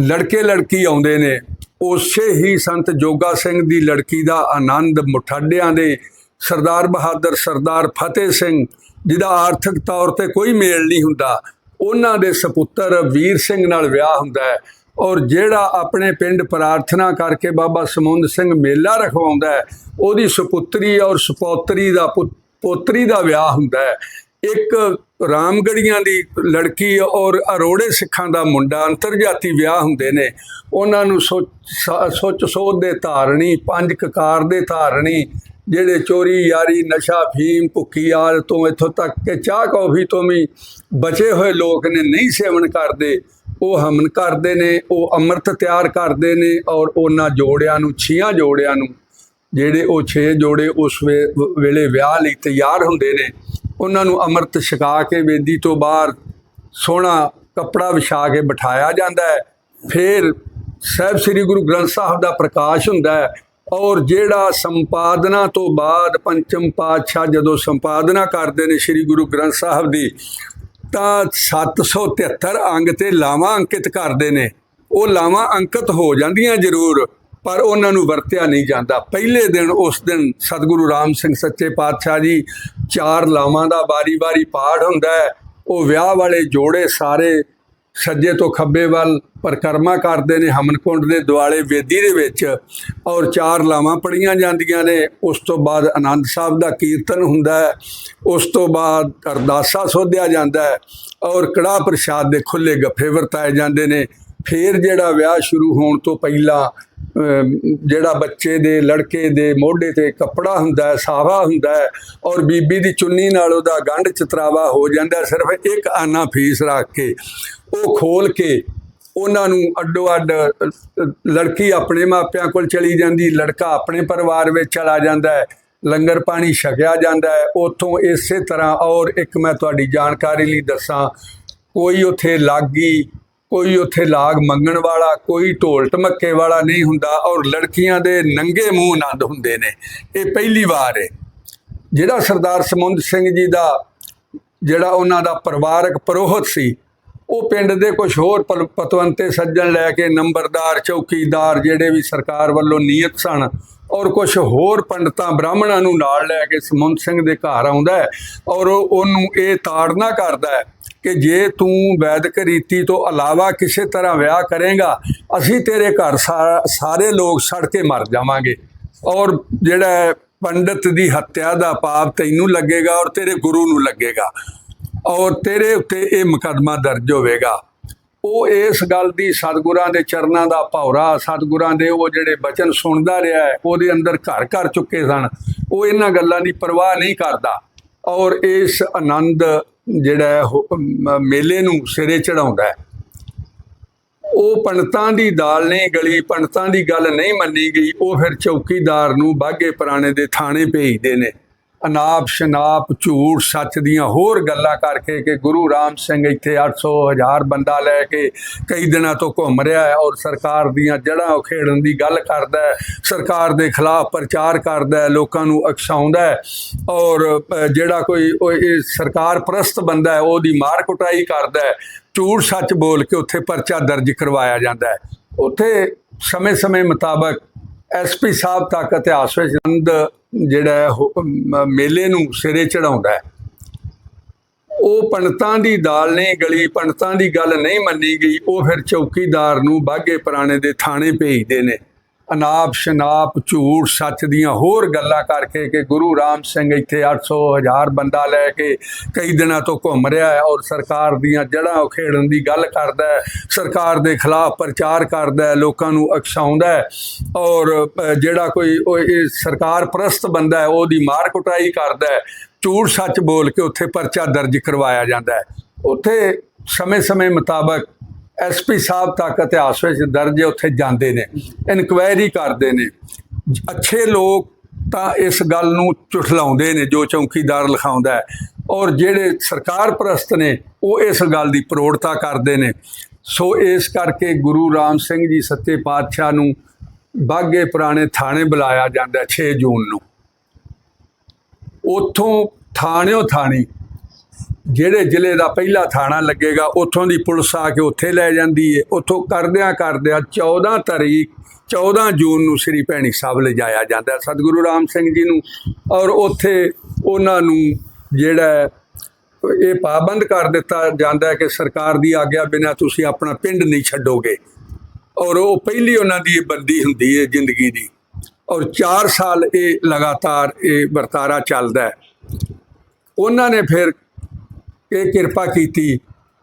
C: ਲੜਕੇ ਲੜਕੀ ਆਉਂਦੇ ਨੇ। ਉਸੇ ਹੀ ਸੰਤ ਜੋਗਾ ਸਿੰਘ ਦੀ ਲੜਕੀ ਦਾ ਆਨੰਦ ਮੁਠਾਡਿਆਂ ਦੇ ਸਰਦਾਰ ਬਹਾਦਰ, ਸਰਦਾਰ ਫਤਿਹ ਸਿੰਘ, ਜਿਹਦਾ ਆਰਥਿਕ ਤੌਰ ਤੇ ਕੋਈ ਮੇਲ ਨਹੀਂ ਹੁੰਦਾ। ਉਹਨਾਂ ਦੇ ਸੁਪੁੱਤਰ ਵੀਰ ਸਿੰਘ ਨਾਲ ਵਿਆਹ ਹੁੰਦਾ ਹੈ। ਔਰ ਜਿਹੜਾ ਆਪਣੇ ਪਿੰਡ ਪ੍ਰਾਰਥਨਾ ਕਰਕੇ ਬਾਬਾ ਸਮੁੰਦ ਸਿੰਘ ਮੇਲਾ ਰਖਵਾਉਂਦਾ ਹੈ, ਉਹਦੀ ਸੁਪੁੱਤਰੀ ਔਰ ਸੁਪੌਤਰੀ ਦਾ ਪੁੱਤ- ਦਾ ਵਿਆਹ ਹੁੰਦਾ ਹੈ। ਇੱਕ ਰਾਮਗੜੀਆਂ ਦੀ ਲੜਕੀ ਔਰ ਅਰੋੜੇ ਸਿੱਖਾਂ ਦਾ ਮੁੰਡਾ ਅੰਤਰਜਾਤੀ ਵਿਆਹ ਹੁੰਦੇ ਨੇ। ਉਹਨਾਂ ਨੂੰ ਸੁੱਚ, ਸ- ਸੁੱਚ ਸੋਧ ਦੇ ਧਾਰਣੀ, ਪੰਜ ਕਕਾਰ ਦੇ ਧਾਰਣੀ, ਜਿਹੜੇ ਚੋਰੀ, ਯਾਰੀ, ਨਸ਼ਾ ਫੀਮ ਭੁੱਕੀ ਆਲ ਤੋਂ ਇੱਥੋਂ ਤੱਕ ਕਿ ਚਾਹ ਕੌਫੀ ਤੋਂ ਵੀ ਬਚੇ ਹੋਏ ਲੋਕ ਨੇ ਨਹੀਂ ਸੇਵਨ ਕਰਦੇ, ਉਹ ਹਮਨ ਕਰਦੇ ਨੇ, ਉਹ ਅੰਮ੍ਰਿਤ ਤਿਆਰ ਕਰਦੇ ਨੇ ਔਰ ਉਹਨਾਂ ਜੋੜਿਆਂ ਨੂੰ, ਛੀਆਂ ਜੋੜਿਆਂ ਨੂੰ, ਜਿਹੜੇ ਉਹ ਛੇ ਜੋੜੇ ਉਸ ਵੇ- ਵੇਲੇ ਵਿਆਹ ਲਈ ਤਿਆਰ ਹੁੰਦੇ ਨੇ। ਉਹਨਾਂ ਨੂੰ ਅੰਮ੍ਰਿਤ ਛਕਾ ਕੇ ਵੇਦੀ ਤੋਂ ਬਾਹਰ ਸੋਹਣਾ ਕੱਪੜਾ ਵਿਛਾ ਕੇ ਬਿਠਾਇਆ ਜਾਂਦਾ ਹੈ। ਫਿਰ ਸਾਹਿਬ ਸ੍ਰੀ ਗੁਰੂ ਗ੍ਰੰਥ ਸਾਹਿਬ ਦਾ ਪ੍ਰਕਾਸ਼ ਹੁੰਦਾ ਹੈ ਔਰ ਜਿਹੜਾ ਸੰਪਾਦਨਾ ਤੋਂ ਬਾਅਦ ਪੰਚਮ ਪਾਤਸ਼ਾਹ ਜਦੋਂ ਸੰਪਾਦਨਾ ਕਰਦੇ ਨੇ ਸ੍ਰੀ ਗੁਰੂ ਗ੍ਰੰਥ ਸਾਹਿਬ ਦੀ, ਤਾਂ 773 ਅੰਗ ਤੇ ਲਾਵਾਂ ਅੰਕਿਤ ਕਰਦੇ ਨੇ। ਉਹ ਲਾਵਾਂ ਅੰਕਿਤ ਹੋ ਜਾਂਦੀਆਂ ਜ਼ਰੂਰ। ਪਰ ਉਹਨਾਂ ਨੂੰ ਵਰਤਿਆ ਨਹੀਂ ਜਾਂਦਾ। ਪਹਿਲੇ ਦਿਨ, ਉਸ ਦਿਨ ਸਤਿਗੁਰੂ ਰਾਮ ਸਿੰਘ ਸੱਚੇ ਪਾਤਸ਼ਾਹ ਜੀ ਚਾਰ ਲਾਵਾਂ ਦਾ ਬਾਰੀ-ਬਾਰੀ ਪਾਠ ਹੁੰਦਾ ਹੈ। ਉਹ ਵਿਆਹ ਵਾਲੇ ਜੋੜੇ ਸਾਰੇ ਸੱਜੇ ਤੋਂ ਖੱਬੇ ਵੱਲ ਪਰਿਕਰਮਾ ਕਰਦੇ ਨੇ, ਹਮਨਕੁੰਡ ਦੇ ਦੁਆਲੇ ਵੇਦੀ ਦੇ ਵਿੱਚ ਔਰ ਚਾਰ ਲਾਵਾਂ ਪੜੀਆਂ ਜਾਂਦੀਆਂ ਨੇ। ਉਸ ਤੋਂ ਬਾਅਦ ਆਨੰਦ ਸਾਹਿਬ ਦਾ ਕੀਰਤਨ ਹੁੰਦਾ ਹੈ। ਉਸ ਤੋਂ ਬਾਅਦ ਅਰਦਾਸਾ ਸੋਧਿਆ ਜਾਂਦਾ ਹੈ ਔਰ ਕੜਾ ਪ੍ਰਸ਼ਾਦ ਦੇ ਖੁੱਲੇ ਗੱਫੇ ਵਰਤਾਏ ਜਾਂਦੇ ਨੇ। ਫਿਰ ਜਿਹੜਾ ਵਿਆਹ ਸ਼ੁਰੂ ਹੋਣ ਤੋਂ ਪਹਿਲਾਂ ਜਿਹੜਾ ਬੱਚੇ ਦੇ, ਲੜਕੇ ਦੇ ਮੋਢੇ ਤੇ ਕੱਪੜਾ ਹੁੰਦਾ ਹੈ, ਸਾਵਾ ਹੁੰਦਾ ਹੈ ਔਰ ਬੀਬੀ ਦੀ ਚੁੰਨੀ ਨਾਲ ਉਹਦਾ ਗੰਢ ਚਤਰਾਵਾ ਹੋ ਜਾਂਦਾ ਸਿਰਫ ਇੱਕ ਆਨਾ ਫੀਸ ਰੱਖ ਕੇ, ਉਹ ਖੋਲ ਕੇ ਉਹਨਾਂ ਨੂੰ ਅੱਡੋ ਅੱਡ ਲੜਕੀ ਆਪਣੇ ਮਾਪਿਆਂ ਕੋਲ ਚਲੀ ਜਾਂਦੀ, ਲੜਕਾ ਆਪਣੇ ਪਰਿਵਾਰ ਵਿੱਚ ਚਲਾ ਜਾਂਦਾ ਹੈ, ਲੰਗਰ ਪਾਣੀ ਛਕਿਆ ਜਾਂਦਾ ਹੈ, ਉਥੋਂ ਇਸੇ ਤਰ੍ਹਾਂ ਔਰ ਇੱਕ ਮੈਂ ਤੁਹਾਡੀ ਜਾਣਕਾਰੀ ਲਈ ਦੱਸਾਂ, ਕੋਈ ਉੱਥੇ ਲਾਗੀ ਕੋਈ ਉੱਥੇ ਲਾਗ ਮੰਗਣ ਵਾਲਾ, ਕੋਈ ਢੋਲ ਢਮੱਕੇ ਵਾਲਾ ਨਹੀਂ ਹੁੰਦਾ ਔਰ ਲੜਕੀਆਂ ਦੇ ਨੰਗੇ ਮੂੰਹ ਆਨੰਦ ਹੁੰਦੇ ਨੇ। ਇਹ ਪਹਿਲੀ ਵਾਰ ਹੈ ਜਿਹੜਾ ਸਰਦਾਰ ਸਮੁੰਦ ਸਿੰਘ ਜੀ ਦਾ, ਜਿਹੜਾ ਉਹਨਾਂ ਦਾ ਪਰਿਵਾਰਕ ਪਰੋਹਤ ਸੀ, ਉਹ ਪਿੰਡ ਦੇ ਕੁਝ ਹੋਰ ਪਲ- ਪਤਵੰਤੇ ਸੱਜਣ ਲੈ ਕੇ ਨੰਬਰਦਾਰ, ਚੌਕੀਦਾਰ ਜਿਹੜੇ ਵੀ ਸਰਕਾਰ ਵੱਲੋਂ ਨਿਯਤ ਸਨ ਔਰ ਕੁਝ ਹੋਰ ਪੰਡਤਾਂ ਬ੍ਰਾਹਮਣਾਂ ਨੂੰ ਨਾਲ ਲੈ ਕੇ ਸਮੁੰਦ ਸਿੰਘ ਦੇ ਘਰ ਆਉਂਦਾ ਹੈ ਔਰ ਉਹਨੂੰ ਇਹ ਤਾੜਨਾ ਕਰਦਾ ਹੈ ਕਿ ਜੇ ਤੂੰ ਵੈਦਿਕ ਰੀਤੀ ਤੋਂ ਇਲਾਵਾ ਕਿਸੇ ਤਰ੍ਹਾਂ ਵਿਆਹ ਕਰੇਗਾ ਅਸੀਂ ਤੇਰੇ ਘਰ ਸਾ- ਸਾਰੇ ਲੋਕ ਸੜ ਕੇ ਮਰ ਜਾਵਾਂਗੇ। ਔਰ ਜਿਹੜਾ ਹੈ, ਪੰਡਤ ਦੀ ਹੱਤਿਆ ਦਾ ਪਾਪ ਤੈਨੂੰ ਲੱਗੇਗਾ ਔਰ ਤੇਰੇ ਗੁਰੂ ਨੂੰ ਲੱਗੇਗਾ। ਔਰ ਤੇਰੇ ਉੱਤੇ ਇਹ ਮੁਕੱਦਮਾ ਦਰਜ ਹੋਵੇਗਾ। ਉਹ ਇਸ ਗੱਲ ਦੀ ਸਤਿਗੁਰਾਂ ਦੇ ਚਰਨਾਂ ਦਾ ਭੌਰਾ ਸਤਿਗੁਰਾਂ ਦੇ ਉਹ ਜਿਹੜੇ ਬਚਨ ਸੁਣਦਾ ਰਿਹਾ ਹੈ ਉਹਦੇ ਅੰਦਰ ਘਰ ਘਰ ਚੁੱਕੇ ਸਨ। ਉਹ ਇਹਨਾਂ ਗੱਲਾਂ ਦੀ ਪਰਵਾਹ ਨਹੀਂ ਕਰਦਾ। ਔਰ ਇਸ ਆਨੰਦ ਜਿਹੜਾ ਹੈ ਮੇਲੇ ਨੂੰ ਸਿਰੇ ਚੜਾਉਂਦਾ ਹੈ। ਉਹ ਪੰਡਤਾਂ ਦੀ ਦਾਲ ਨਹੀਂ ਗਲੀ, ਪੰਡਤਾਂ ਦੀ ਗੱਲ ਨਹੀਂ ਮੰਨੀ ਗਈ, ਉਹ ਫਿਰ ਚੌਕੀਦਾਰ ਨੂੰ ਬਾਗੇ ਪੁਰਾਣੇ ਦੇ ਥਾਣੇ ਭੇਜਦੇ ਨੇ। ਅਨਾਪ, ਸ਼ਨਾਪ, ਝੂਠ, ਸੱਚ ਦੀਆਂ ਹੋਰ ਗੱਲਾਂ ਕਰਕੇ ਕਿ ਗੁਰੂ ਰਾਮ ਸਿੰਘ ਇੱਥੇ 800 ਹਜ਼ਾਰ ਬੰਦਾ ਲੈ ਕੇ ਕਈ ਦਿਨਾਂ ਤੋਂ ਘੁੰਮ ਰਿਹਾ ਹੈ ਔਰ ਸਰਕਾਰ ਦੀਆਂ ਜੜ੍ਹਾਂ ਉਖੇੜਨ ਦੀ ਗੱਲ ਕਰਦਾ ਹੈ, ਸਰਕਾਰ ਦੇ ਖਿਲਾਫ ਪ੍ਰਚਾਰ ਕਰਦਾ ਹੈ, ਲੋਕਾਂ ਨੂੰ ਅਕਸਾਉਂਦਾ ਹੈ ਔਰ ਜਿਹੜਾ ਕੋਈ ਸਰਕਾਰ ਪ੍ਰਸਤ ਬੰਦਾ ਹੈ, ਉਹਦੀ ਮਾਰ ਕੁਟਾਈ ਕਰਦਾ ਹੈ, ਝੂਠ, ਸੱਚ ਬੋਲ ਕੇ ਉੱਥੇ ਪਰਚਾ ਦਰਜ ਕਰਵਾਇਆ ਜਾਂਦਾ ਹੈ। ਉੱਥੇ ਸਮੇਂ-ਸਮੇਂ ਮੁਤਾਬਕ ਐਸਪੀ ਸਾਹਿਬ ਤੱਕ ਇਤਿਹਾਸ ਵਿੱਚ ਆਨੰਦ ਜਿਹੜਾ ਮੇਲੇ ਨੂੰ ਸਿਰੇ ਚੜਾਉਂਦਾ ਹੈ। ਉਹ ਪੰਡਤਾਂ ਦੀ ਦਾਲ ਨਹੀਂ ਗਲੀ, ਪੰਡਤਾਂ ਦੀ ਗੱਲ ਨਹੀਂ ਮੰਨੀ ਗਈ, ਉਹ ਫਿਰ ਚੌਕੀਦਾਰ ਨੂੰ ਬਾਗੇ ਪੁਰਾਣੇ ਦੇ ਥਾਣੇ ਭੇਜਦੇ ਨੇ। ਅਨਾਪ, ਸ਼ਨਾਪ, ਝੂਠ, ਸੱਚ ਦੀਆਂ ਹੋਰ ਗੱਲਾਂ ਕਰਕੇ ਕਿ ਗੁਰੂ ਰਾਮ ਸਿੰਘ ਇੱਥੇ 800 ਹਜ਼ਾਰ ਬੰਦਾ ਲੈ ਕੇ ਕਈ ਦਿਨਾਂ ਤੋਂ ਘੁੰਮ ਰਿਹਾ ਹੈ ਔਰ ਸਰਕਾਰ ਦੀਆਂ ਜੜ੍ਹਾਂ ਉਖੇੜਨ ਦੀ ਗੱਲ ਕਰਦਾ ਹੈ। ਸਰਕਾਰ ਦੇ ਖਿਲਾਫ ਪ੍ਰਚਾਰ ਕਰਦਾ ਹੈ, ਲੋਕਾਂ ਨੂੰ ਅਕਸਾਉਂਦਾ ਹੈ ਔਰ ਜਿਹੜਾ ਕੋਈ ਉਹ ਇਹ ਸਰਕਾਰ ਪ੍ਰਸਤ ਬੰਦਾ ਹੈ, ਉਹਦੀ ਮਾਰ ਕੁਟਾਈ ਕਰਦਾ ਹੈ। ਝੂਠ, ਸੱਚ ਬੋਲ ਕੇ ਉੱਥੇ ਪਰਚਾ ਦਰਜ ਕਰਵਾਇਆ ਜਾਂਦਾ ਹੈ। ਉੱਥੇ ਸਮੇਂ-ਸਮੇਂ ਮੁਤਾਬਕ ਐਸਪੀ ਸਾਹਿਬ ਤੱਕ ਇਤਿਹਾਸ ਵਿੱਚ ਦਰਜ ਉੱਥੇ ਜਾਂਦੇ ਨੇ, ਇਨਕੁਆਇਰੀ ਕਰਦੇ ਨੇ। ਅੱਛੇ ਲੋਕ ਤਾਂ ਇਸ ਗੱਲ ਨੂੰ ਝੁਠਲਾਉਂਦੇ ਨੇ, ਜੋ ਚੌਕੀਦਾਰ ਲਿਖਾਉਂਦਾ ਹੈ। ਔਰ ਜਿਹੜੇ ਸਰਕਾਰ ਪ੍ਰਸਤ ਨੇ, ਉਹ ਇਸ ਗੱਲ ਦੀ ਪ੍ਰੋੜਤਾ ਕਰਦੇ ਨੇ। ਸੋ ਇਸ ਕਰਕੇ ਗੁਰੂ ਰਾਮ ਸਿੰਘ ਜੀ ਸੱਚੇ ਪਾਤਸ਼ਾਹ ਨੂੰ ਬਾਗੇ ਪੁਰਾਣੇ ਥਾਣੇ ਬੁਲਾਇਆ ਜਾਂਦਾ ਹੈ 6 ਜੂਨ ਨੂੰ। ਉੱਥੋਂ ਥਾਣਿਓ ਥਾਣੀ ਜਿਹੜੇ ਜ਼ਿਲ੍ਹੇ ਦਾ ਪਹਿਲਾ ਥਾਣਾ ਲੱਗੇਗਾ, ਉੱਥੋਂ ਦੀ ਪੁਲਿਸ ਆ ਕੇ ਉੱਥੇ ਲੈ ਜਾਂਦੀ ਹੈ ਉੱਥੋਂ ਕਰਦਿਆਂ ਕਰਦਿਆਂ 14 ਤਰੀਕ 14 ਜੂਨ ਨੂੰ ਸ੍ਰੀ ਭੈਣੀ ਸਾਹਿਬ ਲਿਜਾਇਆ ਜਾਂਦਾ ਸਤਿਗੁਰੂ ਰਾਮ ਸਿੰਘ ਜੀ ਨੂੰ। ਔਰ ਉੱਥੇ ਉਹਨਾਂ ਨੂੰ ਜਿਹੜਾ ਇਹ ਪਾਬੰਦ ਕਰ ਦਿੱਤਾ ਜਾਂਦਾ ਹੈ ਕਿ ਸਰਕਾਰ ਦੀ ਆਗਿਆ ਬਿਨਾਂ ਤੁਸੀਂ ਆਪਣਾ ਪਿੰਡ ਨਹੀਂ ਛੱਡੋਗੇ। ਔਰ ਉਹ ਪਹਿਲੀ ਉਹਨਾਂ ਦੀ ਇਹ ਬੰਦੀ ਹੁੰਦੀ ਹੈ ਜ਼ਿੰਦਗੀ ਦੀ। ਔਰ 4 ਸਾਲ ਇਹ ਲਗਾਤਾਰ ਇਹ ਵਰਤਾਰਾ ਚੱਲਦਾ ਹੈ। ਉਹਨਾਂ ਨੇ ਫਿਰ ਇਹ ਕਿਰਪਾ ਕੀਤੀ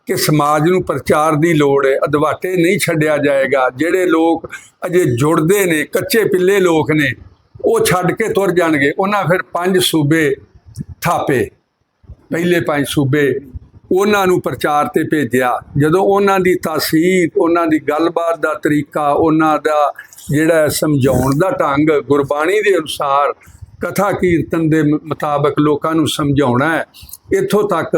C: ਕਿ ਸਮਾਜ ਨੂੰ ਪ੍ਰਚਾਰ ਦੀ ਲੋੜ ਹੈ। ਅਧਵਾਟੇ ਨਹੀਂ ਛੱਡਿਆ ਜਾਏਗਾ। ਜਿਹੜੇ ਲੋਕ ਅਜੇ ਜੁੜਦੇ ਨੇ, ਕੱਚੇ ਪਿੱਲੇ ਲੋਕ ਨੇ, ਉਹ ਛੱਡ ਕੇ ਤੁਰ ਜਾਣਗੇ। ਉਹਨਾਂ ਫਿਰ ਪੰਜ ਸੂਬੇ ਥਾਪੇ। ਪਹਿਲੇ ਪੰਜ ਸੂਬੇ ਉਹਨਾਂ ਨੂੰ ਪ੍ਰਚਾਰ ਤੇ ਭੇਜਿਆ। ਜਦੋਂ ਉਹਨਾਂ ਦੀ ਤਾਸੀਰ ਉਹਨਾਂ ਦੀ ਗੱਲਬਾਤ ਦਾ ਤਰੀਕਾ, ਉਹਨਾਂ ਦਾ ਜਿਹੜਾ ਸਮਝਾਉਣ ਦਾ ਢੰਗ, ਗੁਰਬਾਣੀ ਦੇ ਅਨੁਸਾਰ ਕਥਾ ਕੀਰਤਨ ਦੇ ਮੁਤਾਬਕ ਲੋਕਾਂ ਨੂੰ ਸਮਝਾਉਣਾ ਹੈ ਇੱਥੋਂ ਤੱਕ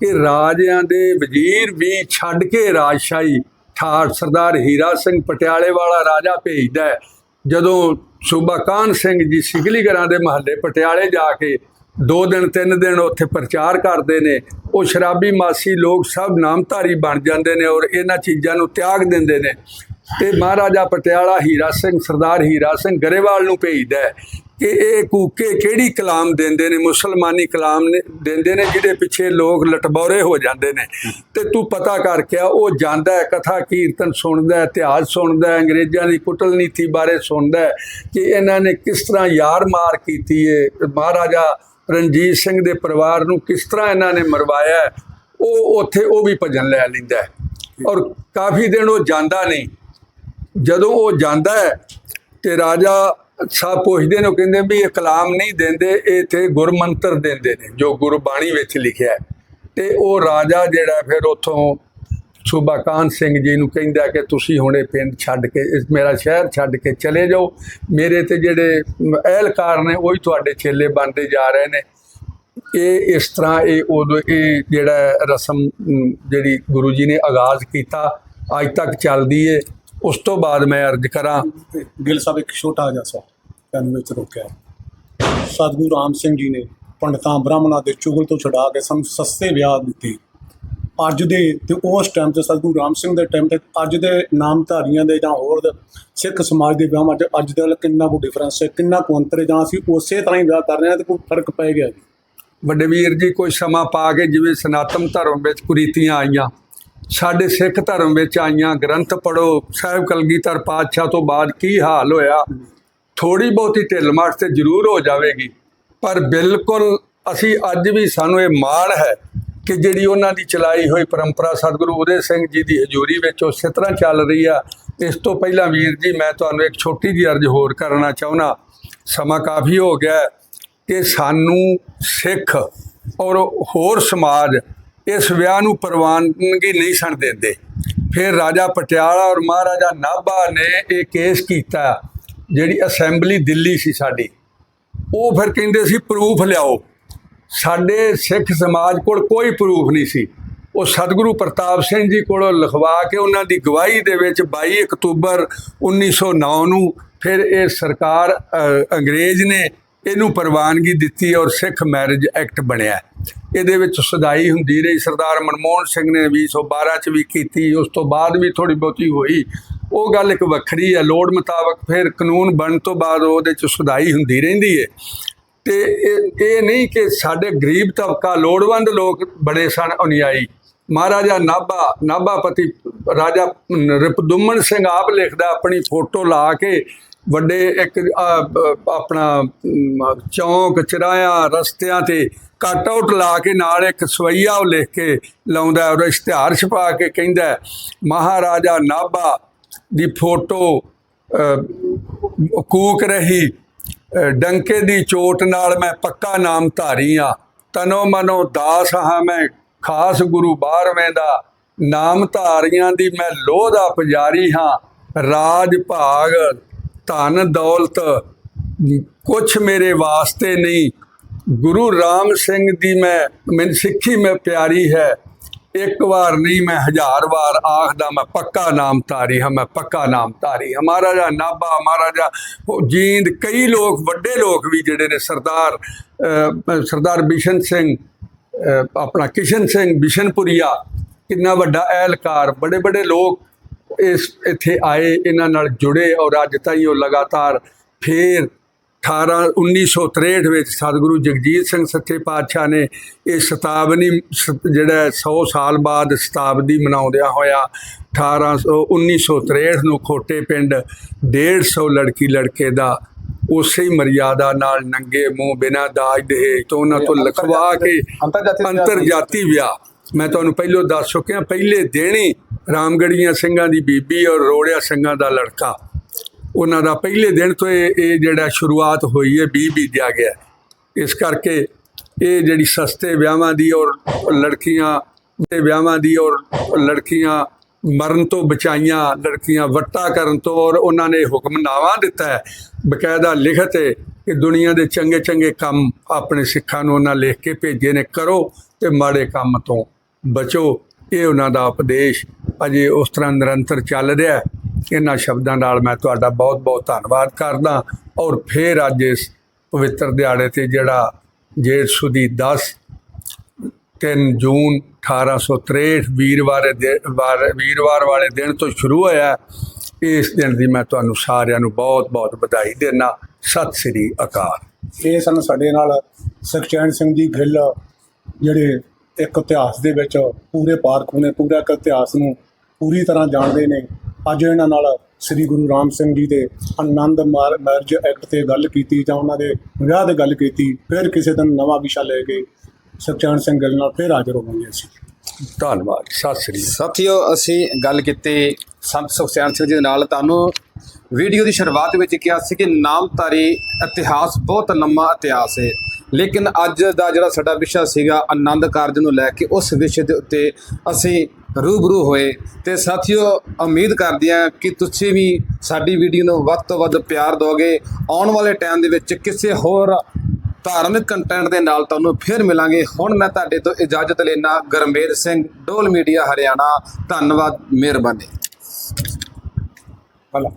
C: ਕਿ ਰਾਜਿਆਂ ਦੇ ਵਜ਼ੀਰ ਵੀ ਛੱਡ ਕੇ ਰਾਜਸ਼ਾਹੀ ਠਾਠ ਸਰਦਾਰ ਹੀਰਾ ਸਿੰਘ ਪਟਿਆਲੇ ਵਾਲਾ ਰਾਜਾ ਭੇਜਦਾ ਹੈ। ਜਦੋਂ ਸੂਬਾ ਕਾਨ ਸਿੰਘ ਜੀ ਸਿਗਲੀਗਰਾਂ ਦੇ ਮਹੱਲੇ ਪਟਿਆਲੇ ਜਾ ਕੇ ਦੋ ਦਿਨ ਤਿੰਨ ਦਿਨ ਉੱਥੇ ਪ੍ਰਚਾਰ ਕਰਦੇ ਨੇ, ਉਹ ਸ਼ਰਾਬੀ ਮਾਸੀ ਲੋਕ ਸਭ ਨਾਮਧਾਰੀ ਬਣ ਜਾਂਦੇ ਨੇ ਔਰ ਇਹਨਾਂ ਚੀਜ਼ਾਂ ਨੂੰ ਤਿਆਗ ਦਿੰਦੇ ਨੇ। ਤੇ ਮਹਾਰਾਜਾ ਪਟਿਆਲਾ ਹੀਰਾ ਸਿੰਘ, ਸਰਦਾਰ ਹੀਰਾ ਸਿੰਘ ਗਰੇਵਾਲ ਨੂੰ ਭੇਜਦਾ ਕਿ ਇਹ ਕੂਕੇ ਕਿਹੜੀ ਕਲਾਮ ਦਿੰਦੇ ਨੇ, ਮੁਸਲਮਾਨੀ ਕਲਾਮ ਦਿੰਦੇ ਨੇ, ਜਿਹਦੇ ਪਿੱਛੇ ਲੋਕ ਲਟਬੌਰੇ ਹੋ ਜਾਂਦੇ ਨੇ। ਤੇ ਤੂੰ ਪਤਾ ਕਰਕੇ ਆ ਉਹ ਜਾਂਦਾ ਹੈ, ਕਥਾ ਕੀਰਤਨ ਸੁਣਦਾ ਇਤਿਹਾਸ ਸੁਣਦਾ ਅੰਗਰੇਜ਼ਾਂ ਦੀ ਕੁਟਲ ਨੀਤੀ ਬਾਰੇ ਸੁਣਦਾ ਕਿ ਇਹਨਾਂ ਨੇ ਕਿਸ ਤਰ੍ਹਾਂ ਯਾਰ ਮਾਰ ਕੀਤੀ ਹੈ ਮਹਾਰਾਜਾ ਰਣਜੀਤ ਸਿੰਘ ਦੇ ਪਰਿਵਾਰ ਨੂੰ ਕਿਸ ਤਰ੍ਹਾਂ ਇਹਨਾਂ ਨੇ ਮਰਵਾਇਆ ਉਹ ਉੱਥੇ ਉਹ ਵੀ ਭਜਨ ਲੈ ਲੈਂਦਾ ਔਰ ਕਾਫੀ ਦਿਨ ਉਹ ਜਾਂਦਾ ਨਹੀਂ। ਜਦੋਂ ਉਹ ਜਾਂਦਾ ਹੈ ਤੇ ਰਾਜਾ ਸਭ ਪੁੱਛਦੇ ਨੇ ਕਹਿੰਦੇ ਵੀ ਇਹ ਕਲਾਮ ਨਹੀਂ ਦਿੰਦੇ, ਇਹ ਤੇ ਗੁਰਮੰਤਰ ਦਿੰਦੇ ਨੇ, ਜੋ ਗੁਰਬਾਣੀ ਵਿੱਚ ਲਿਖਿਆ ਹੈ। ਤੇ ਉਹ ਰਾਜਾ ਜਿਹੜਾ ਫਿਰ ਉੱਥੋਂ ਸੂਬਾ ਕਾਨ ਸਿੰਘ ਜੀ ਨੂੰ ਕਹਿੰਦਾ ਕਿ ਤੁਸੀਂ ਹੁਣੇ ਪਿੰਡ ਛੱਡ ਕੇ, ਇਸ ਮੇਰਾ ਸ਼ਹਿਰ ਛੱਡ ਕੇ ਚਲੇ ਜਾਓ। ਮੇਰੇ ਤੇ ਜਿਹੜੇ ਅਹਿਲਕਾਰ ਨੇ, ਉਹ ਹੀ ਤੁਹਾਡੇ ਚੇਲੇ ਬਣਦੇ ਜਾ ਰਹੇ ਨੇ। ਇਹ ਇਸ ਤਰ੍ਹਾਂ ਇਹ ਉਦੋਂ ਇਹ ਜਿਹੜਾ ਰਸਮ ਜਿਹੜੀ ਗੁਰੂ ਜੀ ਨੇ ਆਗਾਜ਼ ਕੀਤਾ, ਅੱਜ ਤੱਕ ਚੱਲਦੀ ਏ। ਉਸ ਤੋਂ ਬਾਅਦ ਮੈਂ ਅਰਜ਼ ਕਰਾਂ
B: ਗਿੱਲ ਸਾਹਿਬ ਇੱਕ ਛੋਟਾ ਜਿਹਾ ਸਾ ਕੰਨ ਵਿੱਚ ਰੋਕਿਆ। ਸਤਿਗੁਰੂ ਰਾਮ ਸਿੰਘ ਜੀ ਨੇ ਪੰਡਤਾਂ ਬ੍ਰਾਹਮਣਾਂ ਦੇ ਚੁਗਲ ਤੋਂ ਛੁਡਾ ਕੇ ਸਾਨੂੰ ਸਸਤੇ ਵਿਆਹ ਦਿੱਤੇ। ਅੱਜ ਦੇ ਤੇ ਉਸ ਟਾਈਮ ਤੇ ਸਤਿਗੁਰੂ ਰਾਮ ਸਿੰਘ ਦੇ ਟਾਈਮ ਤੇ ਅੱਜ ਦੇ ਨਾਮਧਾਰੀਆਂ ਦੇ ਜਾਂ ਹੋਰ ਸਿੱਖ ਸਮਾਜ ਦੇ ਵਿਆਹਾਂ 'ਚ ਅੱਜ ਦੇ ਨਾਲ ਕਿੰਨਾ ਕੁ ਡਿਫਰੈਂਸ ਹੈ ਕਿੰਨਾ ਕੁ ਅੰਤਰ ਹੈ ਜਾਂ ਅਸੀਂ ਉਸੇ ਤਰ੍ਹਾਂ ਹੀ ਵਿਆਹ ਕਰ ਰਹੇ ਹਾਂ ਤੇ ਕੋਈ ਫ਼ਰਕ ਪੈ ਗਿਆ ਜੀ?
C: ਵੱਡੇ ਵੀਰ ਜੀ ਕੋਈ ਸਮਾਂ ਪਾ ਕੇ ਜਿਵੇਂ ਸਨਾਤਨ ਧਰਮ ਵਿੱਚ ਕੁਰੀਤੀਆਂ ਆਈਆਂ ਸਾਡੇ ਸਿੱਖ ਧਰਮ ਵਿੱਚ ਆਈਆਂ ਗ੍ਰੰਥ ਪੜੋ ਸਾਹਿਬ ਕਲਗੀਧਰ ਪਾਤਸ਼ਾਹ ਤੋਂ ਬਾਅਦ ਕੀ ਹਾਲ ਹੋਇਆ? ਥੋੜੀ ਬਹੁਤੀ ਢਿੱਲ ਮੱਠ ਤੇ ਜ਼ਰੂਰ ਹੋ ਜਾਵੇਗੀ। ਪਰ ਬਿਲਕੁਲ ਅਸੀਂ ਅੱਜ ਵੀ ਸਾਨੂੰ ਇਹ ਮਾਣ ਹੈ ਕਿ ਜਿਹੜੀ ਉਹਨਾਂ ਦੀ ਚਲਾਈ ਹੋਈ ਪਰੰਪਰਾ ਸਤਿਗੁਰੂ ਉਦੇ ਸਿੰਘ ਜੀ ਦੀ ਹਜ਼ੂਰੀ ਵਿੱਚ ਉਸੇ ਤਰ੍ਹਾਂ ਚੱਲ ਰਹੀ ਆ, ਇਸ ਤੋਂ ਪਹਿਲਾਂ ਵੀਰ ਜੀ, ਮੈਂ ਤੁਹਾਨੂੰ ਇੱਕ ਛੋਟੀ ਜਿਹੀ ਅਰਜ਼ ਹੋਰ ਕਰਨਾ ਚਾਹੁੰਦਾ। ਸਮਾਂ ਕਾਫੀ ਹੋ ਗਿਆ ਕਿ ਸਾਨੂੰ ਸਿੱਖ ਔਰ ਹੋਰ ਸਮਾਜ ਇਸ ਵਿਆਹ ਨੂੰ ਪ੍ਰਵਾਨਗੀ ਨਹੀਂ ਸਨ ਦਿੰਦੇ। ਫਿਰ ਰਾਜਾ ਪਟਿਆਲਾ ਔਰ ਮਹਾਰਾਜਾ ਨਾਭਾ ਨੇ ਇਹ ਕੇਸ ਕੀਤਾ, ਜਿਹੜੀ ਅਸੈਂਬਲੀ ਦਿੱਲੀ ਸੀ ਸਾਡੀ। ਉਹ ਫਿਰ ਕਹਿੰਦੇ ਸੀ, ਪ੍ਰੂਫ ਲਿਆਓ। ਸਾਡੇ ਸਿੱਖ ਸਮਾਜ ਕੋਲ ਕੋਈ ਪ੍ਰੂਫ ਨਹੀਂ ਸੀ। ਉਹ ਸਤਿਗੁਰੂ ਪ੍ਰਤਾਪ ਸਿੰਘ ਜੀ ਕੋਲੋਂ ਲਿਖਵਾ ਕੇ ਉਹਨਾਂ ਦੀ ਗਵਾਹੀ ਦੇ ਵਿੱਚ 22 ਅਕਤੂਬਰ 1909 ਨੂੰ ਫਿਰ ਇਹ ਸਰਕਾਰ ਅੰਗਰੇਜ਼ ਨੇ ਇਹਨੂੰ ਪ੍ਰਵਾਨਗੀ ਦਿੱਤੀ ਔਰ ਸਿੱਖ ਮੈਰਿਜ ਐਕਟ ਬਣਿਆ। ਇਹਦੇ ਵਿੱਚ ਸੁਧਾਈ ਹੁੰਦੀ ਰਹੀ। ਸਰਦਾਰ ਮਨਮੋਹਨ ਸਿੰਘ ਨੇ 2012 ਚ ਵੀ ਕੀਤੀ। ਉਸ ਤੋਂ ਬਾਅਦ ਵੀ ਥੋੜੀ ਬਹੁਤੀ ਹੋਈ। ਉਹ ਗੱਲ ਇੱਕ ਵੱਖਰੀ ਹੈ। ਲੋੜ ਮੁਤਾਬਕ ਫਿਰ ਕਾਨੂੰਨ ਬਣਨ ਤੋਂ ਬਾਅਦ ਉਹਦੇ ਚ ਸੁਧਾਈ ਹੁੰਦੀ ਰਹਿੰਦੀ ਹੈ ਤੇ ਇਹ ਇਹ ਨਹੀਂ ਕਿ ਸਾਡੇ ਗਰੀਬ ਤਬਕਾ ਲੋੜਵੰਦ ਲੋਕ ਬੜੇ ਸਨ ਅਨੁਯਾਈ। ਮਹਾਰਾਜਾ ਨਾਭਾ, ਨਾਭਾਪਤੀ ਰਾਜਾ ਰਿਪਦੁਮਨ ਸਿੰਘ ਆਪ ਲਿਖਦਾ, ਆਪਣੀ ਫੋਟੋ ਲਾ ਕੇ ਵੱਡੇ ਇੱਕ ਆਪਣਾ ਚੌਂਕ, ਚਰਾਇਆ, ਰਸਤਿਆਂ ਤੇ ਕੱਟ ਆਊਟ ਲਾ ਕੇ ਨਾਲ ਇੱਕ ਸਵਈਆ ਉਹ ਲਿਖ ਕੇ ਲਾਉਂਦਾ ਔਰ ਇਸ਼ਤਿਹਾਰ ਛਪਾ ਕੇ ਕਹਿੰਦਾ ਮਹਾਰਾਜਾ ਨਾਭਾ ਦੀ ਫੋਟੋ ਕੂਕ ਰਹੀ ਡੰਕੇ ਦੀ ਚੋਟ ਨਾਲ ਮੈਂ ਪੱਕਾ ਨਾਮ ਧਾਰੀ ਆ ਤਨੋ ਮਨੋ ਦਾਸ ਹਾਂ ਮੈਂ, ਖਾਸ ਗੁਰੂ ਬਾਰਵੇਂ ਦਾ। ਨਾਮ ਧਾਰੀਆਂ ਦੀ ਮੈਂ ਲੋਹ ਦਾ ਪੁਜਾਰੀ ਹਾਂ। ਰਾਜ ਭਾਗ ਧਨ ਦੌਲਤ ਕੁਛ ਮੇਰੇ ਵਾਸਤੇ ਨਹੀਂ। ਗੁਰੂ ਰਾਮ ਸਿੰਘ ਦੀ ਮੈਂ, ਮੈਨੂੰ ਸਿੱਖੀ ਮੈਂ ਪਿਆਰੀ ਹੈ। ਇੱਕ ਵਾਰ ਨਹੀਂ, ਮੈਂ ਹਜ਼ਾਰ ਵਾਰ ਆਖਦਾ, ਮੈਂ ਪੱਕਾ ਨਾਮ ਧਾਰੀ ਹਾਂ, ਮੈਂ ਪੱਕਾ ਨਾਮ ਧਾਰੀ ਹਾਂ। ਮਹਾਰਾਜਾ ਨਾਭਾ, ਮਹਾਰਾਜਾ ਉਹ ਜੀਂਦ, ਕਈ ਲੋਕ, ਵੱਡੇ ਲੋਕ ਵੀ ਜਿਹੜੇ ਨੇ, ਸਰਦਾਰ ਸਰਦਾਰ ਬਿਸ਼ਨ ਸਿੰਘ ਆਪਣਾ ਕਿਸ਼ਨ ਸਿੰਘ ਬਿਸ਼ਨਪੁਰੀਆ, ਕਿੰਨਾ ਵੱਡਾ ਅਹਿਲਕਾਰ ਬੜੇ ਬੜੇ ਲੋਕ ਇਸ ਇੱਥੇ ਆਏ ਇਹਨਾਂ ਨਾਲ ਜੁੜੇ ਔਰ ਅੱਜ ਤਾਈਂ ਉਹ ਲਗਾਤਾਰ ਫੇਰ 18 1963 ਵਿੱਚ ਸਤਿਗੁਰੂ ਜਗਜੀਤ ਸਿੰਘ ਸੱਚੇ ਪਾਤਸ਼ਾਹ ਨੇ ਇਹ ਸ਼ਤਾਬਦੀ ਜਿਹੜਾ 100 ਸਾਲ ਬਾਅਦ ਸ਼ਤਾਬਦੀ ਮਨਾਉਂਦਿਆਂ ਹੋਇਆ 1800 1963 ਨੂੰ ਖੋਟੇ ਪਿੰਡ 150 ਲੜਕੀ ਲੜਕੇ ਦਾ ਉਸੇ ਹੀ ਮਰਿਆਦਾ ਨਾਲ ਨੰਗੇ ਮੂੰਹ ਬਿਨਾਂ ਦਾਜ ਦੇ ਤੋਂ ਉਹਨਾਂ ਤੋਂ ਲਿਖਵਾ ਕੇ
A: ਅੰਤਰਜਾਤੀ ਵਿਆਹ
C: ਮੈਂ ਤੁਹਾਨੂੰ ਪਹਿਲੋਂ ਦੱਸ ਚੁੱਕਿਆ, ਪਹਿਲੇ ਦਿਨ ਹੀ ਰਾਮਗੜੀਆਂ ਸਿੰਘਾਂ ਦੀ ਬੀਬੀ ਔਰ ਰੋੜਿਆ ਸਿੰਘਾਂ ਦਾ ਲੜਕਾ। ਉਹਨਾਂ ਦਾ ਪਹਿਲੇ ਦਿਨ ਤੋਂ ਇਹ ਇਹ ਜਿਹੜਾ ਸ਼ੁਰੂਆਤ ਹੋਈ ਹੈ ਬੀ ਬੀਜਿਆ ਗਿਆ। ਇਸ ਕਰਕੇ ਇਹ ਜਿਹੜੀ ਸਸਤੇ ਵਿਆਹਾਂ ਦੀ ਔਰ ਲੜਕੀਆਂ ਦੇ ਵਿਆਹਾਂ ਦੀ ਔਰ ਲੜਕੀਆਂ ਮਰਨ ਤੋਂ ਬਚਾਈਆਂ, ਲੜਕੀਆਂ ਵੱਟਾ ਕਰਨ ਤੋਂ ਔਰ ਉਹਨਾਂ ਨੇ ਹੁਕਮਨਾਮਾ ਦਿੱਤਾ ਹੈ, ਬਕਾਇਦਾ ਲਿਖਤ ਹੈ ਕਿ ਦੁਨੀਆ ਦੇ ਚੰਗੇ ਚੰਗੇ ਕੰਮ ਆਪਣੇ ਸਿੱਖਾਂ ਨੂੰ ਉਹਨਾਂ ਲਿਖ ਕੇ ਭੇਜੇ ਨੇ, ਕਰੋ ਤੇ ਮਾੜੇ ਕੰਮ ਤੋਂ। ਬਚੋ, ਇਹ ਉਹਨਾਂ ਦਾ ਉਪਦੇਸ਼। ਅਜੇ ਉਸ ਤਰ੍ਹਾਂ ਨਿਰੰਤਰ ਚੱਲ ਰਿਹਾ ਇਹਨਾਂ ਸ਼ਬਦਾਂ ਨਾਲ ਮੈਂ ਤੁਹਾਡਾ ਬਹੁਤ ਬਹੁਤ ਧੰਨਵਾਦ ਕਰਦਾ ਔਰ ਫਿਰ ਅੱਜ ਇਸ ਪਵਿੱਤਰ ਦਿਹਾੜੇ ਤੇ ਜਿਹੜਾ ਜੇਠ ਸੁਦੀ 10 3 ਜੂਨ 1863 ਵੀਰਵਾਰ ਦੇ ਵਾਰ- ਵੀਰਵਾਰ ਵਾਲੇ ਦਿਨ ਤੋਂ ਸ਼ੁਰੂ ਹੋਇਆ ਇਸ ਦਿਨ ਦੀ ਮੈਂ ਤੁਹਾਨੂੰ ਸਾਰਿਆਂ ਨੂੰ ਬਹੁਤ-ਬਹੁਤ ਵਧਾਈ ਦੇਣਾ ਸਤਿ ਸ੍ਰੀ ਅਕਾਲ।
B: ਇਹ ਸਨ ਸਾਡੇ ਨਾਲ ਸੁਖਚੈਨ ਸਿੰਘ ਜੀ, ਗਿੱਲ, ਜਿਹੜੇ ਇੱਕ ਇਤਿਹਾਸ ਦੇ ਵਿੱਚ ਪੂਰੇ ਪਾਰਖੂ ਨੇ ਪੂਰਾ ਇੱਕ ਇਤਿਹਾਸ ਨੂੰ ਪੂਰੀ ਤਰ੍ਹਾਂ ਜਾਣਦੇ ਨੇ। ਅੱਜ ਇਹਨਾਂ ਨਾਲ ਸ੍ਰੀ ਗੁਰੂ ਰਾਮ ਸਿੰਘ ਜੀ ਦੇ ਆਨੰਦ ਮੈਰਿਜ ਐਕਟ ਤੇ ਗੱਲ ਕੀਤੀ ਜਾਂ ਉਹਨਾਂ ਦੇ ਵਿਆਹ ਤੇ ਗੱਲ ਕੀਤੀ ਫਿਰ ਕਿਸੇ ਦਿਨ ਨਵਾਂ ਵਿਸ਼ਾ ਲੈ ਕੇ ਸੁਖਚੈਨ ਸਿੰਘ ਗਿੱਲ ਨਾਲ ਫਿਰ ਹਾਜ਼ਰ ਹੋਵਾਂਗੇ ਅਸੀਂ।
C: ਧੰਨਵਾਦ ਸਤਿ ਸ੍ਰੀ ਅਕਾਲ।
A: ਸਾਥੀਓ ਅਸੀਂ ਗੱਲ ਕੀਤੀ ਸੰਤ ਸੁਖਚੈਨ ਸਿੰਘ ਜੀ ਦੇ ਨਾਲ। ਤੁਹਾਨੂੰ ਵੀਡੀਓ ਦੀ ਸ਼ੁਰੂਆਤ ਵਿੱਚ ਕਿਹਾ ਸੀ ਕਿ ਨਾਮਧਾਰੀ ਇਤਿਹਾਸ ਬਹੁਤ ਲੰਮਾ ਇਤਿਹਾਸ ਹੈ। ਲੇਕਿਨ ਅੱਜ ਦਾ ਜਿਹੜਾ ਸਾਡਾ ਵਿਸ਼ਾ ਸੀਗਾ ਆਨੰਦ ਕਾਰਜ ਨੂੰ ਲੈ ਕੇ ਉਸ ਵਿਸ਼ੇ ਦੇ ਉੱਤੇ ਅਸੀਂ ਰੂਬਰੂ ਹੋਏ। ਤੇ ਸਾਥੀਓ, ਉਮੀਦ ਕਰਦੇ ਹਾਂ ਕਿ ਤੁਸੀਂ ਵੀ ਸਾਡੀ ਵੀਡੀਓ ਨੂੰ ਵੱਧ ਤੋਂ ਵੱਧ ਪਿਆਰ ਦਿਓਗੇ। ਆਉਣ ਵਾਲੇ ਟਾਈਮ ਦੇ ਵਿੱਚ ਕਿਸੇ ਹੋਰ ਧਾਰਮਿਕ ਕੰਟੈਂਟ ਦੇ ਨਾਲ ਤੁਹਾਨੂੰ ਫਿਰ ਮਿਲਾਂਗੇ। ਹੁਣ ਮੈਂ ਤੁਹਾਡੇ ਤੋਂ ਇਜਾਜ਼ਤ ਲੈਣਾ ਗਰਮੇਰ ਸਿੰਘ, ਡੋਲ ਮੀਡੀਆ ਹਰਿਆਣਾ। ਧੰਨਵਾਦ, ਮਿਹਰਬਾਨੀ।
B: ਭਲਾ।